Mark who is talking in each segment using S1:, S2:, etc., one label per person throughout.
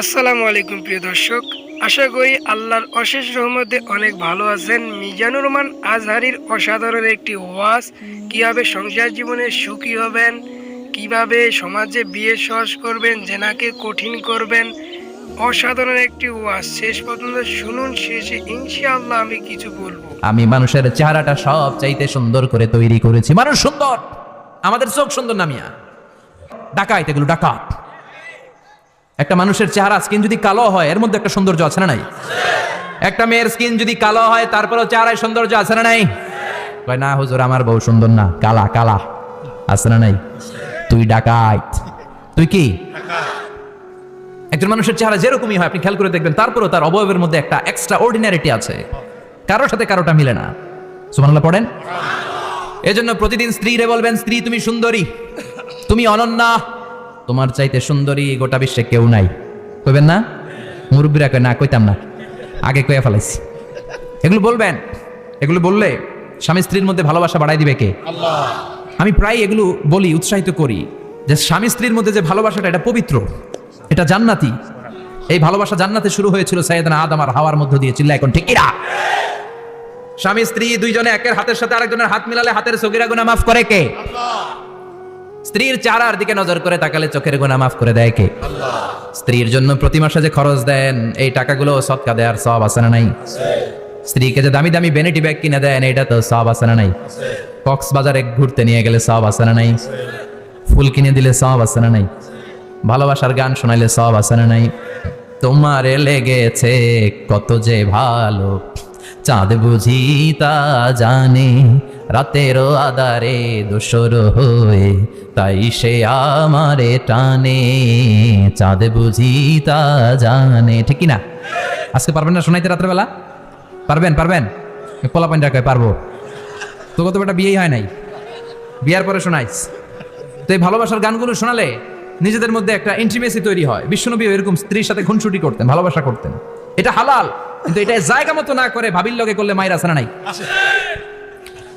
S1: আসসালামু আলাইকুম প্রিয় দর্শক, আশা করি আল্লাহর অশেষ রহমতে অনেক ভালো আছেন মিজানুর রহমান আজহারির অসাধারণ একটি ওয়াজ। কীভাবে সংসার জীবনে সুখী হবেন, কীভাবে সমাজে বিয়ে সহজ করবেন, জেনাকে কঠিন করবেন, অসাধারণ একটি ওয়াজ। শেষ পর্যন্ত শুনুন, শেষে ইনশাআল্লাহ আমি কিছু বলব।
S2: আমি মানুষের চেহারাটা সব চাইতে সুন্দর করে তৈরি করেছি। মানুষ সুন্দর, আমাদের চোখ সুন্দর নামিয়া ডাকাইত এগুলো ডাকাত। একটা মানুষের চেহারা স্কিন যদি কালো হয়, এর মধ্যে একটা সৌন্দর্য আছে না নাই? একটা মেয়ের স্কিন যদি কালো হয়, তারপরেও চেহারায় সৌন্দর্য আছে না নাই? কয়, না হুজুর, আমার বউ সুন্দর না, কালা কালা, আছে না নাই? তুই ডাকাইত তুই কি? একজন মানুষের চেহারা যেরকমই হয়, আপনি খেয়াল করে দেখবেন, তারপরেও তার অবয়বের মধ্যে একটা এক্সট্রা অর্ডিনারিটি আছে। কারোর সাথে কারোটা মিলে না। সুমানাল্লাহ পড়েন? এজন্য প্রতিদিন স্ত্রীরে বলবেন, স্ত্রী, তুমি সুন্দরী, তুমি অনন্যা তোমার চাইতে সুন্দরী গোটা বিশ্বে কেউ নাই। কইবেন না? মুরব্বীরা কয় না কইতাম না। আগে কয়ে ফেলাইছি। এগুলো বলবেন? এগুলো বললে স্বামী স্ত্রীর মধ্যে ভালোবাসা বাড়াই দিবে কে? আমি প্রায় এগুলো বলি উৎসাহিত করি। যে স্বামী স্ত্রীর মধ্যে যে ভালোবাসাটা এটা পবিত্র। এটা জান্নাতি। এই ভালোবাসা জান্নাতে শুরু হয়েছিল সাইয়েদনা আদম আর হাওয়ার মধ্য দিয়ে। চিল্লা এখন ঠিক কিনা স্বামী স্ত্রী দুইজনে একের হাতের সাথে আরেকজনের হাত মিলালে হাতের সগিরা গুনাহ মাফ করে কে? স্ত্রীর চারার দিকে নজর করে তাকালে চোখের গুনাহ মাফ করে দেয় কে? স্ত্রীর জন্য প্রতি মাসে যে খরচ দেন, এই টাকাগুলো সৎকা দেয়ার সব আছে না নাই? স্ত্রীকে যে দামি দামি বেনেটি ব্যাগ কিনে দেন এটা তো সব আছে না নাই? কক্সবাজারে ঘুরতে নিয়ে গেলে সব আছে না নাই? ফুল কিনে দিলে সব আছে না নাই? ভালোবাসার গান শোনাইলে সব আছে না নাই? তোমারে লেগেছে কত যে ভালো, চাঁদ বুঝি তা জানে রাতেরও আদারে দোসর হয়ে, তাই সে আমারে টানে। চাঁদ বুঝি তা জানে, ঠিক না আজকে পারবেন না শোনাইতে রাত্রেবেলা? পারবেন পারবেন? পোলা পাঞ্জা কয়, পারব। তো কত বেটা বিয়েই হয় নাই। বিয়ার পরে শোনাইস। তো এই ভালোবাসার গানগুলো শোনালে নিজেদের মধ্যে একটা ইন্টিমেসি তৈরি হয়। বিশ্বনবী এরকম স্ত্রীর সাথে খুনসুটি করতেন, ভালোবাসা করতেন। এটা হালাল, কিন্তু এটা জায়গা মতো না করে ভাবির লগে করলে মায়ের আসে না নাই।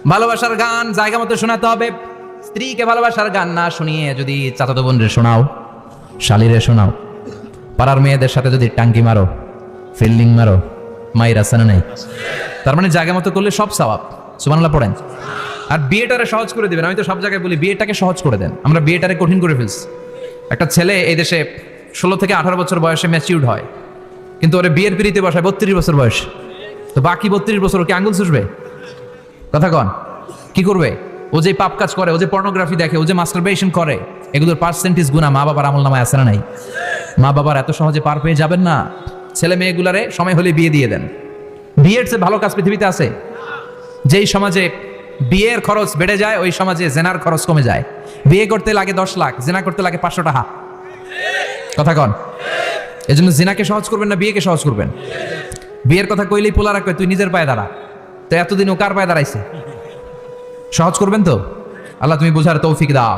S2: ভালোবাসার গান জায়গা মতো শোনাতে হবে। স্ত্রীকে ভালোবাসার গান না শুনিয়ে যদি চাচাতো বোনরে শোনাও, শালিরে শোনাও, পাড়ার মেয়েদের সাথে যদি টাঙ্কি মারো, ফিল্ডিং মারো, মায়ের আসে না নাই। তার মানে জায়গা মতো করলে সব সওয়াব। সুবহানাল্লাহ, পড়েন। আর বিয়েটারে সহজ করে দিবেন। আমি তো সব জায়গায় বলি, বিয়েটাকে সহজ করে দেন। আমরা বিয়েটারে কঠিন করে ফেলছি। একটা ছেলে এই দেশে ষোলো থেকে আঠারো বছর বয়সে ম্যাচিউর্ড হয়। কিন্তু ওরে বিয়ের পিড়িতে বসায় বত্রিশ বছর বয়স। তো বাকি বত্রিশ বছর ও কি আঙ্গুল চুষবে? কথা কন। কি করবে? ও যে পাপ কাজ করে, ও যে পর্নোগ্রাফি দেখে, ও যে মাস্টারবেশন করে, এগুলোর পার্সেন্টেজ গুণা মা বাবার আমল নামায় আসে না নাই? মা বাবার এত সহজে পার পেয়ে যাবেন না। ছেলে মেয়েগুলারে সময় হলে বিয়ে দিয়ে দেন। বিয়ের চেয়ে ভালো কাজ পৃথিবীতে আছে। যেই সমাজে বিয়ের খরচ বেড়ে যায়, ওই সমাজে জেনার খরচ কমে যায়। বিয়ে করতে লাগে দশ লাখ, জেনা করতে লাগে পাঁচশো টাকা। কথা কন। এজন্য জেনাকে সহজ করবেন না বিয়েকে সহজ করবেন। বিয়ের কথা কইলেই পোলা রাখবে তুই নিজের পায়ে দাঁড়া। তো এতদিন ও কার পায়ে দাঁড়াইছে? সহজ করবেন তো? আল্লাহ তুমি বোঝার তৌফিক দাও।